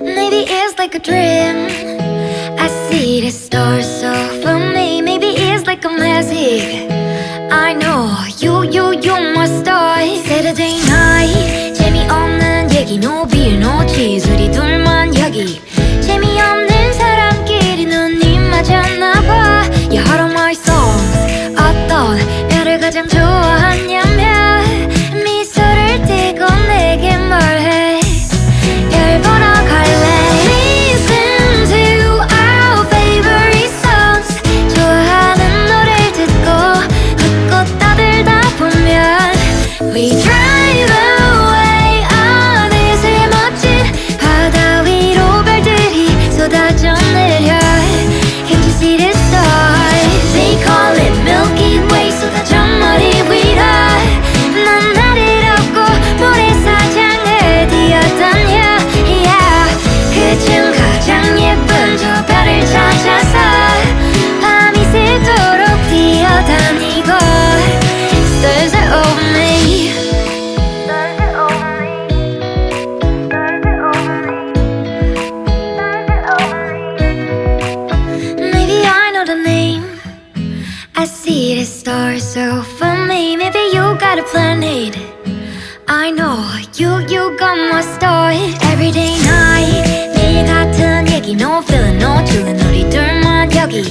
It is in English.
Maybe it's like a dream. I see the stars see the stars so for me Maybe you got a planet. I know you, you got my story Every day night 네 같은 얘기 No feeling, no chilling 우리 둘만 여기